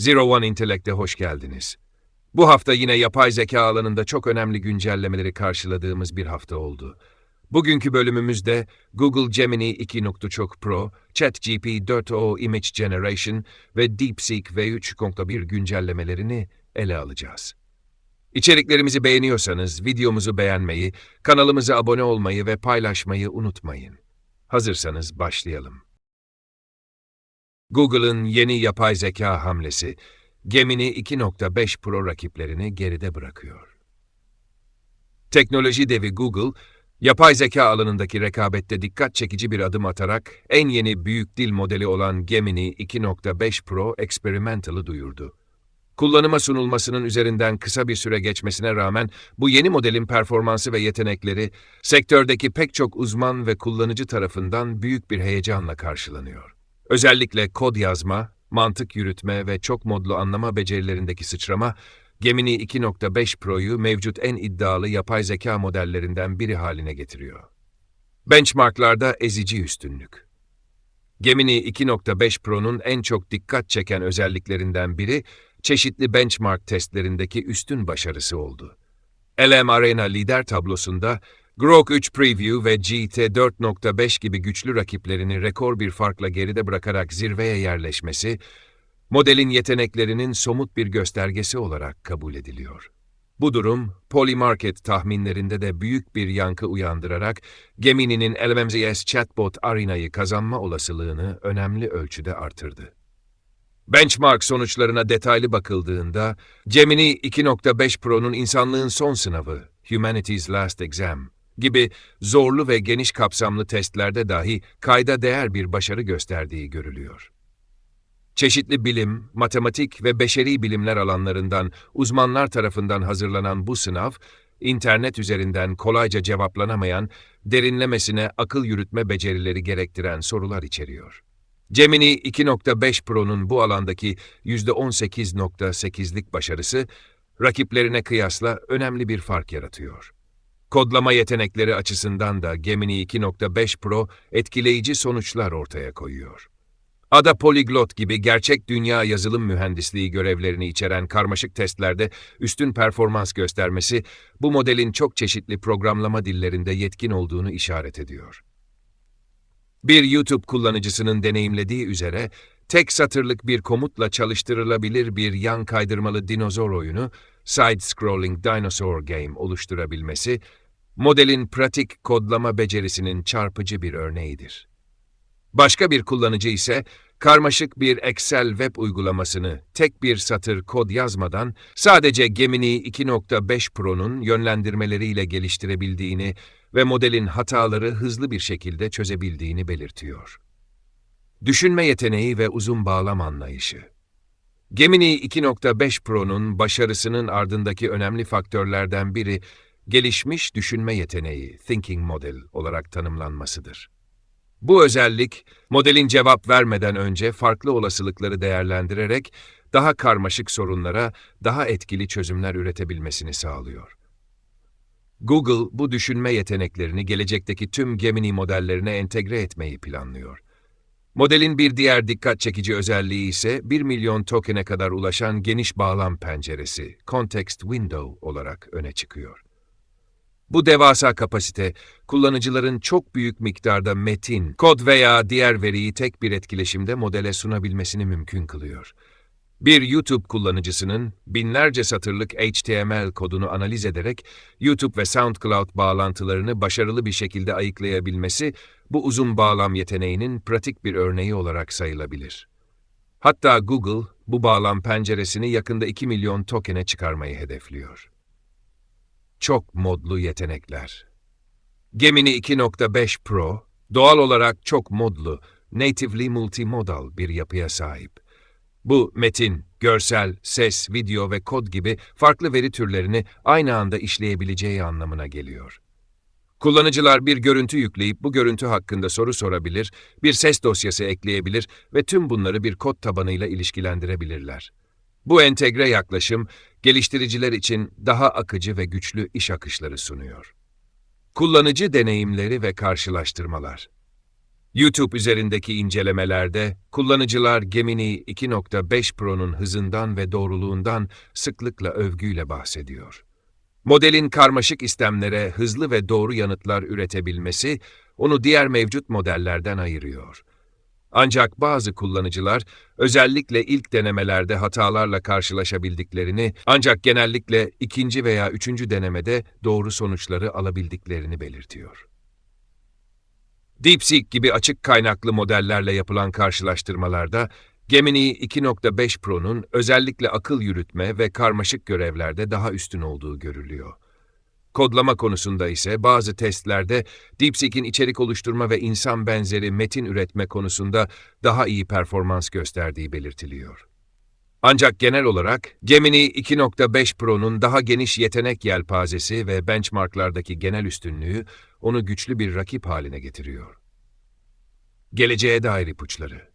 Zero One Intellect'e hoş geldiniz. Bu hafta yine yapay zeka alanında çok önemli güncellemeleri karşıladığımız bir hafta oldu. Bugünkü bölümümüzde Google Gemini 2.çok Pro, ChatGPT 4o Image Generation ve DeepSeek V3.1 güncellemelerini ele alacağız. İçeriklerimizi beğeniyorsanız videomuzu beğenmeyi, kanalımıza abone olmayı ve paylaşmayı unutmayın. Hazırsanız başlayalım. Google'ın yeni yapay zeka hamlesi, Gemini 2.5 Pro rakiplerini geride bırakıyor. Teknoloji devi Google, yapay zeka alanındaki rekabette dikkat çekici bir adım atarak en yeni büyük dil modeli olan Gemini 2.5 Pro Experimental'ı duyurdu. Kullanıma sunulmasının üzerinden kısa bir süre geçmesine rağmen bu yeni modelin performansı ve yetenekleri sektördeki pek çok uzman ve kullanıcı tarafından büyük bir heyecanla karşılanıyor. Özellikle kod yazma, mantık yürütme ve çok modlu anlama becerilerindeki sıçrama, Gemini 2.5 Pro'yu mevcut en iddialı yapay zeka modellerinden biri haline getiriyor. Benchmarklarda ezici üstünlük. Gemini 2.5 Pro'nun en çok dikkat çeken özelliklerinden biri, çeşitli benchmark testlerindeki üstün başarısı oldu. LM Arena lider tablosunda Grok 3 Preview ve GT 4.5 gibi güçlü rakiplerini rekor bir farkla geride bırakarak zirveye yerleşmesi, modelin yeteneklerinin somut bir göstergesi olarak kabul ediliyor. Bu durum, Polymarket tahminlerinde de büyük bir yankı uyandırarak Gemini'nin LMMS chatbot Arena'yı kazanma olasılığını önemli ölçüde artırdı. Benchmark sonuçlarına detaylı bakıldığında, Gemini 2.5 Pro'nun insanlığın son sınavı, Humanity's Last Exam, gibi zorlu ve geniş kapsamlı testlerde dahi kayda değer bir başarı gösterdiği görülüyor. Çeşitli bilim, matematik ve beşeri bilimler alanlarından uzmanlar tarafından hazırlanan bu sınav, internet üzerinden kolayca cevaplanamayan, derinlemesine akıl yürütme becerileri gerektiren sorular içeriyor. Gemini 2.5 Pro'nun bu alandaki %18.8'lik başarısı, rakiplerine kıyasla önemli bir fark yaratıyor. Kodlama yetenekleri açısından da Gemini 2.5 Pro etkileyici sonuçlar ortaya koyuyor. Ada Polyglot gibi gerçek dünya yazılım mühendisliği görevlerini içeren karmaşık testlerde üstün performans göstermesi, bu modelin çok çeşitli programlama dillerinde yetkin olduğunu işaret ediyor. Bir YouTube kullanıcısının deneyimlediği üzere, tek satırlık bir komutla çalıştırılabilir bir yan kaydırmalı dinozor oyunu, Side-Scrolling Dinosaur Game oluşturabilmesi, modelin pratik kodlama becerisinin çarpıcı bir örneğidir. Başka bir kullanıcı ise, karmaşık bir Excel web uygulamasını tek bir satır kod yazmadan sadece Gemini 2.5 Pro'nun yönlendirmeleriyle geliştirebildiğini ve modelin hataları hızlı bir şekilde çözebildiğini belirtiyor. Düşünme yeteneği ve uzun bağlam anlayışı Gemini 2.5 Pro'nun başarısının ardındaki önemli faktörlerden biri, gelişmiş düşünme yeteneği, thinking model olarak tanımlanmasıdır. Bu özellik, modelin cevap vermeden önce farklı olasılıkları değerlendirerek daha karmaşık sorunlara daha etkili çözümler üretebilmesini sağlıyor. Google bu düşünme yeteneklerini gelecekteki tüm Gemini modellerine entegre etmeyi planlıyor. Modelin bir diğer dikkat çekici özelliği ise 1 milyon tokene kadar ulaşan geniş bağlam penceresi, Context Window olarak öne çıkıyor. Bu devasa kapasite, kullanıcıların çok büyük miktarda metin, kod veya diğer veriyi tek bir etkileşimde modele sunabilmesini mümkün kılıyor. Bir YouTube kullanıcısının binlerce satırlık HTML kodunu analiz ederek YouTube ve SoundCloud bağlantılarını başarılı bir şekilde ayıklayabilmesi, bu uzun bağlam yeteneğinin pratik bir örneği olarak sayılabilir. Hatta Google, bu bağlam penceresini yakında 2 milyon tokene çıkarmayı hedefliyor. Çok modlu yetenekler. Gemini 2.5 Pro, doğal olarak çok modlu, natively multimodal bir yapıya sahip. Bu metin, görsel, ses, video ve kod gibi farklı veri türlerini aynı anda işleyebileceği anlamına geliyor. Kullanıcılar bir görüntü yükleyip bu görüntü hakkında soru sorabilir, bir ses dosyası ekleyebilir ve tüm bunları bir kod tabanıyla ilişkilendirebilirler. Bu entegre yaklaşım, geliştiriciler için daha akıcı ve güçlü iş akışları sunuyor. Kullanıcı deneyimleri ve karşılaştırmalar YouTube üzerindeki incelemelerde kullanıcılar Gemini 2.5 Pro'nun hızından ve doğruluğundan sıklıkla övgüyle bahsediyor. Modelin karmaşık istemlere hızlı ve doğru yanıtlar üretebilmesi onu diğer mevcut modellerden ayırıyor. Ancak bazı kullanıcılar özellikle ilk denemelerde hatalarla karşılaşabildiklerini ancak genellikle ikinci veya üçüncü denemede doğru sonuçları alabildiklerini belirtiyor. DeepSeek gibi açık kaynaklı modellerle yapılan karşılaştırmalarda Gemini 2.5 Pro'nun özellikle akıl yürütme ve karmaşık görevlerde daha üstün olduğu görülüyor. Kodlama konusunda ise bazı testlerde DeepSeek'in içerik oluşturma ve insan benzeri metin üretme konusunda daha iyi performans gösterdiği belirtiliyor. Ancak genel olarak Gemini 2.5 Pro'nun daha geniş yetenek yelpazesi ve benchmarklardaki genel üstünlüğü onu güçlü bir rakip haline getiriyor. Geleceğe dair ipuçları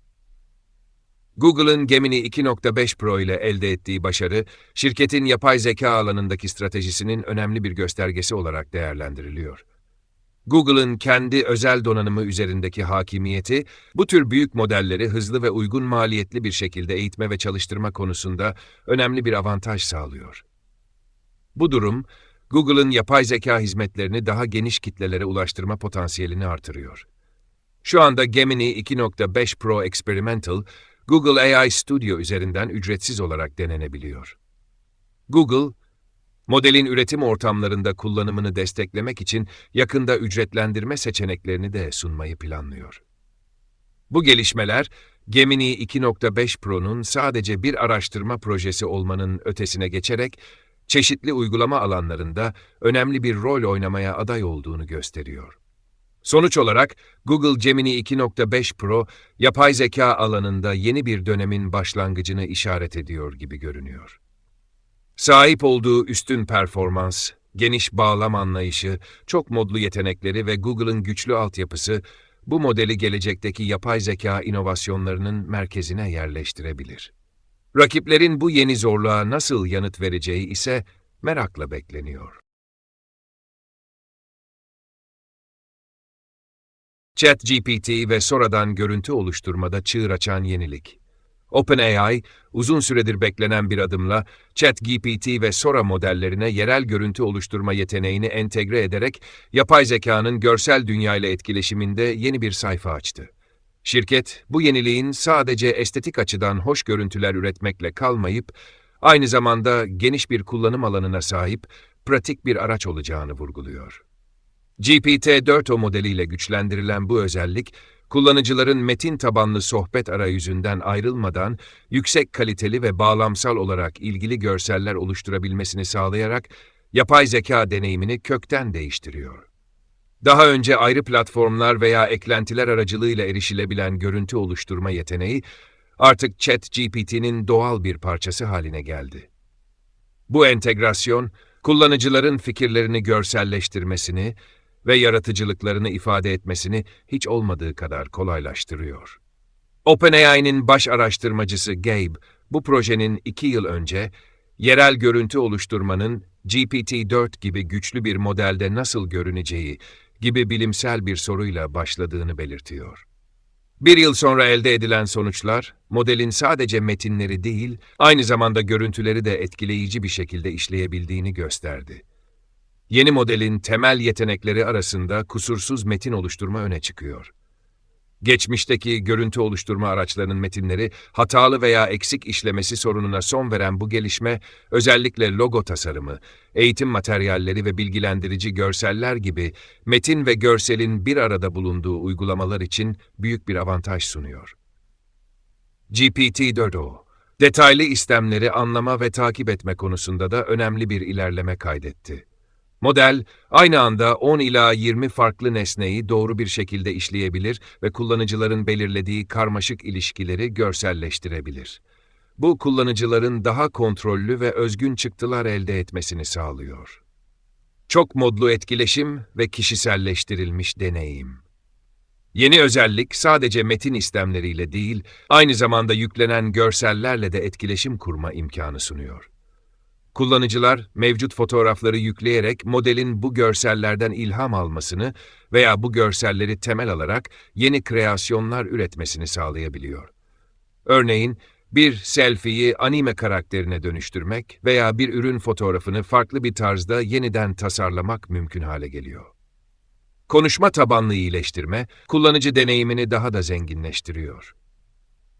Google'ın Gemini 2.5 Pro ile elde ettiği başarı, şirketin yapay zeka alanındaki stratejisinin önemli bir göstergesi olarak değerlendiriliyor. Google'ın kendi özel donanımı üzerindeki hakimiyeti, bu tür büyük modelleri hızlı ve uygun maliyetli bir şekilde eğitme ve çalıştırma konusunda önemli bir avantaj sağlıyor. Bu durum, Google'ın yapay zeka hizmetlerini daha geniş kitlelere ulaştırma potansiyelini artırıyor. Şu anda Gemini 2.5 Pro Experimental, Google AI Studio üzerinden ücretsiz olarak denenebiliyor. Google, modelin üretim ortamlarında kullanımını desteklemek için yakında ücretlendirme seçeneklerini de sunmayı planlıyor. Bu gelişmeler, Gemini 2.5 Pro'nun sadece bir araştırma projesi olmanın ötesine geçerek, çeşitli uygulama alanlarında önemli bir rol oynamaya aday olduğunu gösteriyor. Sonuç olarak Google Gemini 2.5 Pro, yapay zeka alanında yeni bir dönemin başlangıcını işaret ediyor gibi görünüyor. Sahip olduğu üstün performans, geniş bağlam anlayışı, çok modlu yetenekleri ve Google'ın güçlü altyapısı, bu modeli gelecekteki yapay zeka inovasyonlarının merkezine yerleştirebilir. Rakiplerin bu yeni zorluğa nasıl yanıt vereceği ise merakla bekleniyor. ChatGPT ve sonradan görüntü oluşturmada çığır açan yenilik. OpenAI, uzun süredir beklenen bir adımla ChatGPT ve Sora modellerine yerel görüntü oluşturma yeteneğini entegre ederek yapay zekanın görsel dünyayla etkileşiminde yeni bir sayfa açtı. Şirket, bu yeniliğin sadece estetik açıdan hoş görüntüler üretmekle kalmayıp, aynı zamanda geniş bir kullanım alanına sahip, pratik bir araç olacağını vurguluyor. GPT-4o modeliyle güçlendirilen bu özellik, kullanıcıların metin tabanlı sohbet arayüzünden ayrılmadan yüksek kaliteli ve bağlamsal olarak ilgili görseller oluşturabilmesini sağlayarak yapay zeka deneyimini kökten değiştiriyor. Daha önce ayrı platformlar veya eklentiler aracılığıyla erişilebilen görüntü oluşturma yeteneği artık ChatGPT'nin doğal bir parçası haline geldi. Bu entegrasyon, kullanıcıların fikirlerini görselleştirmesini ve yaratıcılıklarını ifade etmesini hiç olmadığı kadar kolaylaştırıyor. OpenAI'nin baş araştırmacısı Gabe, bu projenin iki yıl önce yerel görüntü oluşturmanın GPT-4 gibi güçlü bir modelde nasıl görüneceği gibi bilimsel bir soruyla başladığını belirtiyor. Bir yıl sonra elde edilen sonuçlar, modelin sadece metinleri değil, aynı zamanda görüntüleri de etkileyici bir şekilde işleyebildiğini gösterdi. Yeni modelin temel yetenekleri arasında kusursuz metin oluşturma öne çıkıyor. Geçmişteki görüntü oluşturma araçlarının metinleri hatalı veya eksik işlemesi sorununa son veren bu gelişme, özellikle logo tasarımı, eğitim materyalleri ve bilgilendirici görseller gibi metin ve görselin bir arada bulunduğu uygulamalar için büyük bir avantaj sunuyor. GPT-4o, detaylı istemleri anlama ve takip etme konusunda da önemli bir ilerleme kaydetti. Model, aynı anda 10 ila 20 farklı nesneyi doğru bir şekilde işleyebilir ve kullanıcıların belirlediği karmaşık ilişkileri görselleştirebilir. Bu kullanıcıların daha kontrollü ve özgün çıktılar elde etmesini sağlıyor. Çok modlu etkileşim ve kişiselleştirilmiş deneyim. Yeni özellik sadece metin istemleriyle değil, aynı zamanda yüklenen görsellerle de etkileşim kurma imkanı sunuyor. Kullanıcılar mevcut fotoğrafları yükleyerek modelin bu görsellerden ilham almasını veya bu görselleri temel alarak yeni kreasyonlar üretmesini sağlayabiliyor. Örneğin, bir selfie'yi anime karakterine dönüştürmek veya bir ürün fotoğrafını farklı bir tarzda yeniden tasarlamak mümkün hale geliyor. Konuşma tabanlı iyileştirme, kullanıcı deneyimini daha da zenginleştiriyor.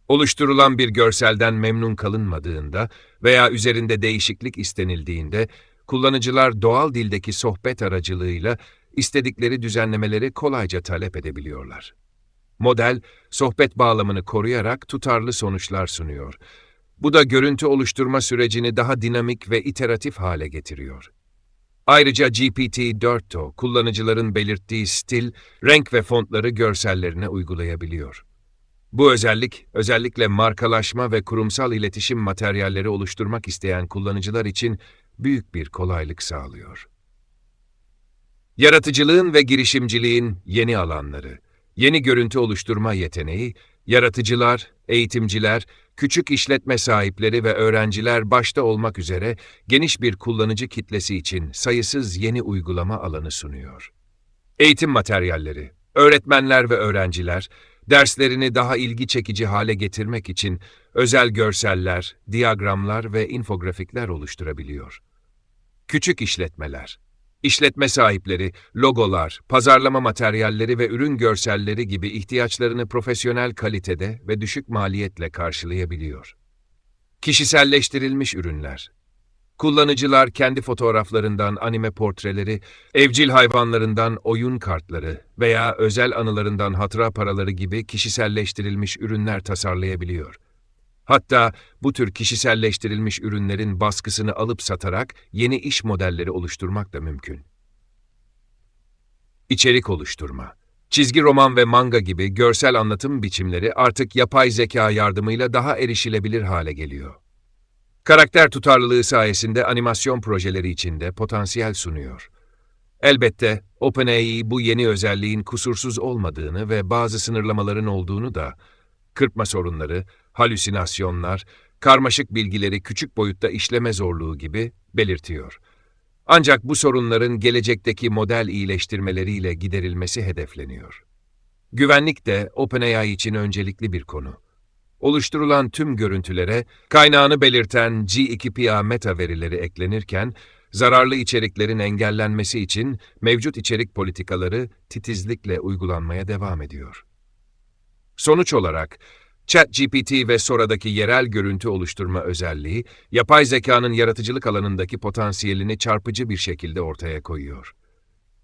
Oluşturulan bir görselden memnun kalınmadığında veya üzerinde değişiklik istenildiğinde, kullanıcılar doğal dildeki sohbet aracılığıyla istedikleri düzenlemeleri kolayca talep edebiliyorlar. Model, sohbet bağlamını koruyarak tutarlı sonuçlar sunuyor. Bu da görüntü oluşturma sürecini daha dinamik ve iteratif hale getiriyor. Ayrıca GPT-4o, kullanıcıların belirttiği stil, renk ve fontları görsellerine uygulayabiliyor. Bu özellik, özellikle markalaşma ve kurumsal iletişim materyalleri oluşturmak isteyen kullanıcılar için büyük bir kolaylık sağlıyor. Yaratıcılığın ve girişimciliğin yeni alanları, yeni görüntü oluşturma yeteneği, yaratıcılar, eğitimciler, küçük işletme sahipleri ve öğrenciler başta olmak üzere geniş bir kullanıcı kitlesi için sayısız yeni uygulama alanı sunuyor. Eğitim materyalleri, öğretmenler ve öğrenciler, derslerini daha ilgi çekici hale getirmek için özel görseller, diyagramlar ve infografikler oluşturabiliyor. Küçük işletmeler, işletme sahipleri, logolar, pazarlama materyalleri ve ürün görselleri gibi ihtiyaçlarını profesyonel kalitede ve düşük maliyetle karşılayabiliyor. Kişiselleştirilmiş ürünler, Kullanıcılar kendi fotoğraflarından anime portreleri, evcil hayvanlarından oyun kartları veya özel anılarından hatıra paraları gibi kişiselleştirilmiş ürünler tasarlayabiliyor. Hatta bu tür kişiselleştirilmiş ürünlerin baskısını alıp satarak yeni iş modelleri oluşturmak da mümkün. İçerik oluşturma Çizgi roman ve manga gibi görsel anlatım biçimleri artık yapay zeka yardımıyla daha erişilebilir hale geliyor. Karakter tutarlılığı sayesinde animasyon projeleri için de potansiyel sunuyor. Elbette OpenAI bu yeni özelliğin kusursuz olmadığını ve bazı sınırlamaların olduğunu da, kırpma sorunları, halüsinasyonlar, karmaşık bilgileri küçük boyutta işleme zorluğu gibi belirtiyor. Ancak bu sorunların gelecekteki model iyileştirmeleriyle giderilmesi hedefleniyor. Güvenlik de OpenAI için öncelikli bir konu oluşturulan tüm görüntülere kaynağını belirten G2PA meta verileri eklenirken, zararlı içeriklerin engellenmesi için mevcut içerik politikaları titizlikle uygulanmaya devam ediyor. Sonuç olarak, ChatGPT ve Sora'daki yerel görüntü oluşturma özelliği, yapay zekanın yaratıcılık alanındaki potansiyelini çarpıcı bir şekilde ortaya koyuyor.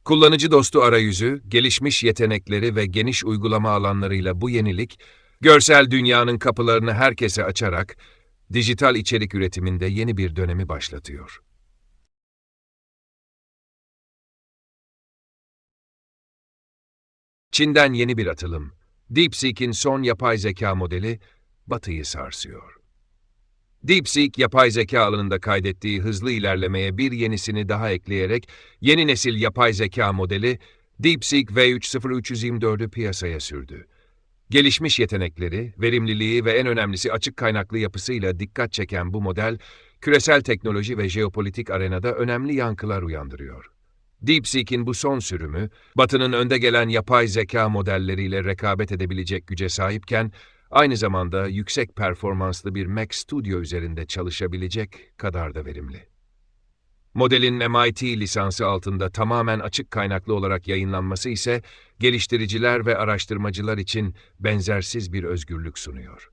Kullanıcı dostu arayüzü, gelişmiş yetenekleri ve geniş uygulama alanlarıyla bu yenilik, Görsel dünyanın kapılarını herkese açarak dijital içerik üretiminde yeni bir dönemi başlatıyor. Çin'den yeni bir atılım. DeepSeek'in son yapay zeka modeli Batı'yı sarsıyor. DeepSeek, yapay zeka alanında kaydettiği hızlı ilerlemeye bir yenisini daha ekleyerek yeni nesil yapay zeka modeli DeepSeek V30324'ü piyasaya sürdü. Gelişmiş yetenekleri, verimliliği ve en önemlisi açık kaynaklı yapısıyla dikkat çeken bu model, küresel teknoloji ve jeopolitik arenada önemli yankılar uyandırıyor. DeepSeek'in bu son sürümü, Batı'nın önde gelen yapay zeka modelleriyle rekabet edebilecek güce sahipken, aynı zamanda yüksek performanslı bir Mac Studio üzerinde çalışabilecek kadar da verimli. Modelin MIT lisansı altında tamamen açık kaynaklı olarak yayınlanması ise geliştiriciler ve araştırmacılar için benzersiz bir özgürlük sunuyor.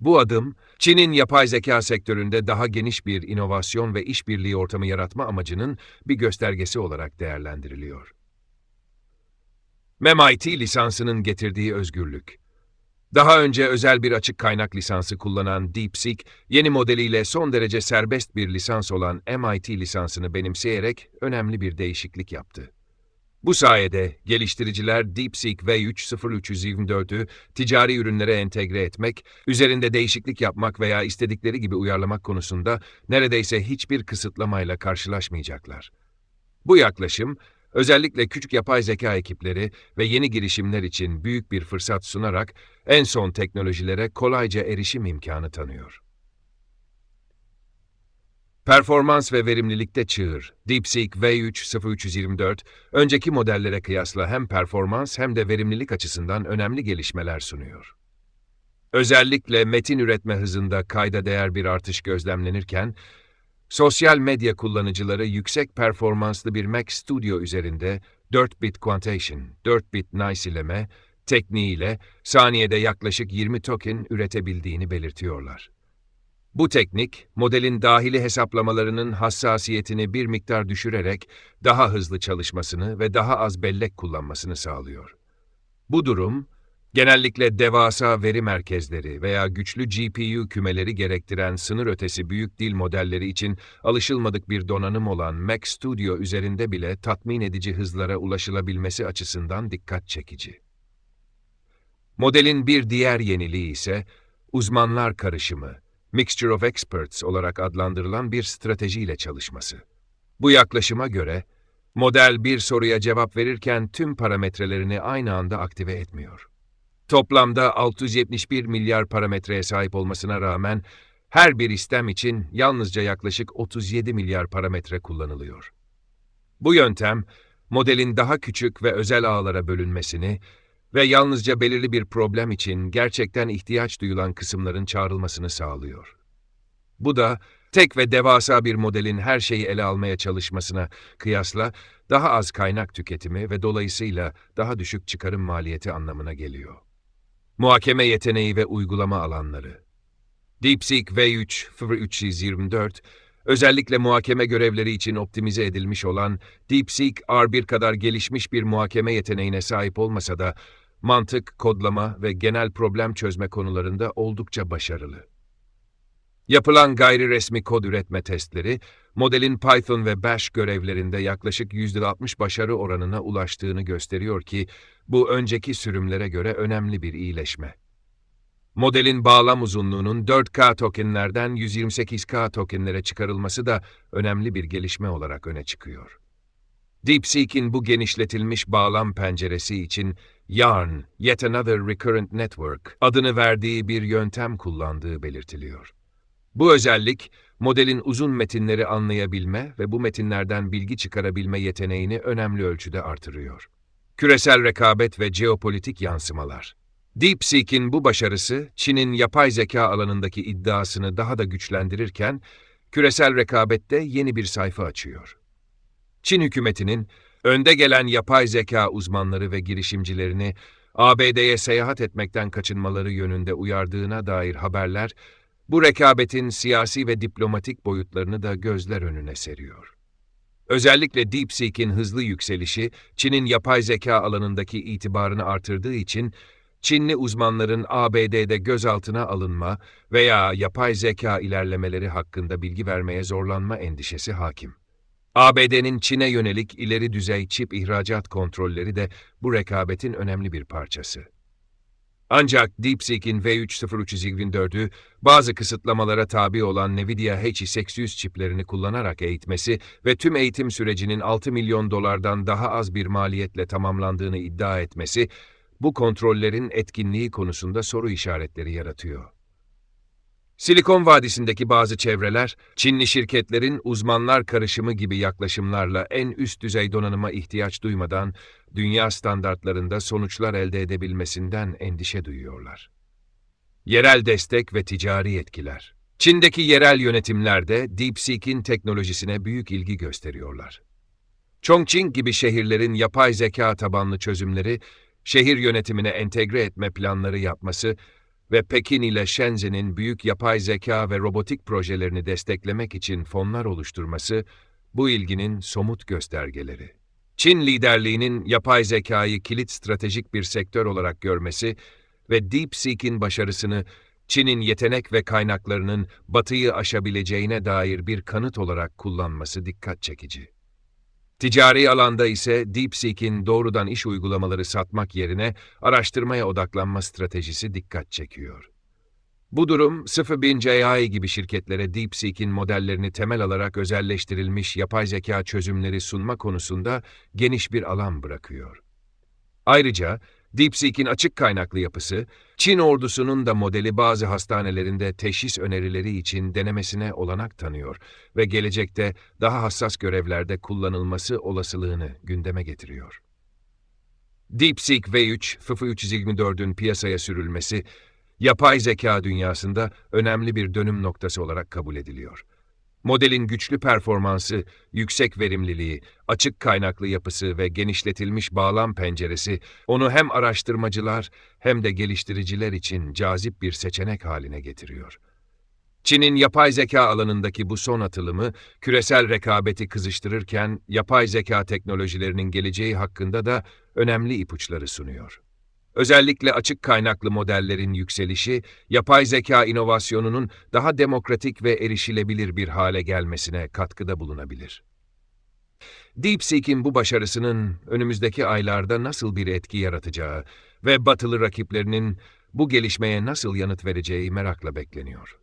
Bu adım, Çin'in yapay zeka sektöründe daha geniş bir inovasyon ve işbirliği ortamı yaratma amacının bir göstergesi olarak değerlendiriliyor. MIT lisansının getirdiği özgürlük daha önce özel bir açık kaynak lisansı kullanan DeepSeek, yeni modeliyle son derece serbest bir lisans olan MIT lisansını benimseyerek önemli bir değişiklik yaptı. Bu sayede geliştiriciler DeepSeek V30324'ü ticari ürünlere entegre etmek, üzerinde değişiklik yapmak veya istedikleri gibi uyarlamak konusunda neredeyse hiçbir kısıtlamayla karşılaşmayacaklar. Bu yaklaşım, Özellikle küçük yapay zeka ekipleri ve yeni girişimler için büyük bir fırsat sunarak en son teknolojilere kolayca erişim imkanı tanıyor. Performans ve verimlilikte çığır, DeepSeek V3 0324, önceki modellere kıyasla hem performans hem de verimlilik açısından önemli gelişmeler sunuyor. Özellikle metin üretme hızında kayda değer bir artış gözlemlenirken, sosyal medya kullanıcıları yüksek performanslı bir Mac Studio üzerinde 4-bit quantation, 4-bit niceleme tekniğiyle saniyede yaklaşık 20 token üretebildiğini belirtiyorlar. Bu teknik, modelin dahili hesaplamalarının hassasiyetini bir miktar düşürerek daha hızlı çalışmasını ve daha az bellek kullanmasını sağlıyor. Bu durum, genellikle devasa veri merkezleri veya güçlü GPU kümeleri gerektiren sınır ötesi büyük dil modelleri için alışılmadık bir donanım olan Mac Studio üzerinde bile tatmin edici hızlara ulaşılabilmesi açısından dikkat çekici. Modelin bir diğer yeniliği ise uzmanlar karışımı, Mixture of Experts olarak adlandırılan bir stratejiyle çalışması. Bu yaklaşıma göre, model bir soruya cevap verirken tüm parametrelerini aynı anda aktive etmiyor. Toplamda 671 milyar parametreye sahip olmasına rağmen her bir istem için yalnızca yaklaşık 37 milyar parametre kullanılıyor. Bu yöntem, modelin daha küçük ve özel ağlara bölünmesini ve yalnızca belirli bir problem için gerçekten ihtiyaç duyulan kısımların çağrılmasını sağlıyor. Bu da tek ve devasa bir modelin her şeyi ele almaya çalışmasına kıyasla daha az kaynak tüketimi ve dolayısıyla daha düşük çıkarım maliyeti anlamına geliyor. Muhakeme yeteneği ve uygulama alanları DeepSeek V3 0324 özellikle muhakeme görevleri için optimize edilmiş olan DeepSeek R1 kadar gelişmiş bir muhakeme yeteneğine sahip olmasa da mantık, kodlama ve genel problem çözme konularında oldukça başarılı. Yapılan gayri resmi kod üretme testleri, modelin Python ve Bash görevlerinde yaklaşık %60 başarı oranına ulaştığını gösteriyor ki, bu önceki sürümlere göre önemli bir iyileşme. Modelin bağlam uzunluğunun 4K tokenlerden 128K tokenlere çıkarılması da önemli bir gelişme olarak öne çıkıyor. DeepSeek'in bu genişletilmiş bağlam penceresi için Yarn, Yet Another Recurrent Network adını verdiği bir yöntem kullandığı belirtiliyor. Bu özellik, modelin uzun metinleri anlayabilme ve bu metinlerden bilgi çıkarabilme yeteneğini önemli ölçüde artırıyor. Küresel rekabet ve jeopolitik yansımalar DeepSeek'in bu başarısı, Çin'in yapay zeka alanındaki iddiasını daha da güçlendirirken, küresel rekabette yeni bir sayfa açıyor. Çin hükümetinin, önde gelen yapay zeka uzmanları ve girişimcilerini ABD'ye seyahat etmekten kaçınmaları yönünde uyardığına dair haberler, bu rekabetin siyasi ve diplomatik boyutlarını da gözler önüne seriyor. Özellikle DeepSeek'in hızlı yükselişi, Çin'in yapay zeka alanındaki itibarını artırdığı için, Çinli uzmanların ABD'de gözaltına alınma veya yapay zeka ilerlemeleri hakkında bilgi vermeye zorlanma endişesi hakim. ABD'nin Çin'e yönelik ileri düzey çip ihracat kontrolleri de bu rekabetin önemli bir parçası. Ancak DeepSeek'in V30324'ü bazı kısıtlamalara tabi olan Nvidia H800 çiplerini kullanarak eğitmesi ve tüm eğitim sürecinin 6 milyon dolardan daha az bir maliyetle tamamlandığını iddia etmesi, bu kontrollerin etkinliği konusunda soru işaretleri yaratıyor. Silikon Vadisi'ndeki bazı çevreler, Çinli şirketlerin uzmanlar karışımı gibi yaklaşımlarla en üst düzey donanıma ihtiyaç duymadan dünya standartlarında sonuçlar elde edebilmesinden endişe duyuyorlar. Yerel destek ve ticari etkiler. Çin'deki yerel yönetimler de DeepSeek'in teknolojisine büyük ilgi gösteriyorlar. Chongqing gibi şehirlerin yapay zeka tabanlı çözümleri, şehir yönetimine entegre etme planları yapması ve Pekin ile Shenzhen'in büyük yapay zeka ve robotik projelerini desteklemek için fonlar oluşturması, bu ilginin somut göstergeleri. Çin liderliğinin yapay zekayı kilit stratejik bir sektör olarak görmesi ve DeepSeek'in başarısını Çin'in yetenek ve kaynaklarının batıyı aşabileceğine dair bir kanıt olarak kullanması dikkat çekici. Ticari alanda ise DeepSeek'in doğrudan iş uygulamaları satmak yerine araştırmaya odaklanma stratejisi dikkat çekiyor. Bu durum, 0.bin gibi şirketlere DeepSeek'in modellerini temel alarak özelleştirilmiş yapay zeka çözümleri sunma konusunda geniş bir alan bırakıyor. Ayrıca, DeepSeek'in açık kaynaklı yapısı, Çin ordusunun da modeli bazı hastanelerinde teşhis önerileri için denemesine olanak tanıyor ve gelecekte daha hassas görevlerde kullanılması olasılığını gündeme getiriyor. DeepSeek V3, FF324'ün piyasaya sürülmesi, yapay zeka dünyasında önemli bir dönüm noktası olarak kabul ediliyor. Modelin güçlü performansı, yüksek verimliliği, açık kaynaklı yapısı ve genişletilmiş bağlam penceresi onu hem araştırmacılar hem de geliştiriciler için cazip bir seçenek haline getiriyor. Çin'in yapay zeka alanındaki bu son atılımı, küresel rekabeti kızıştırırken yapay zeka teknolojilerinin geleceği hakkında da önemli ipuçları sunuyor. Özellikle açık kaynaklı modellerin yükselişi, yapay zeka inovasyonunun daha demokratik ve erişilebilir bir hale gelmesine katkıda bulunabilir. DeepSeek'in bu başarısının önümüzdeki aylarda nasıl bir etki yaratacağı ve batılı rakiplerinin bu gelişmeye nasıl yanıt vereceği merakla bekleniyor.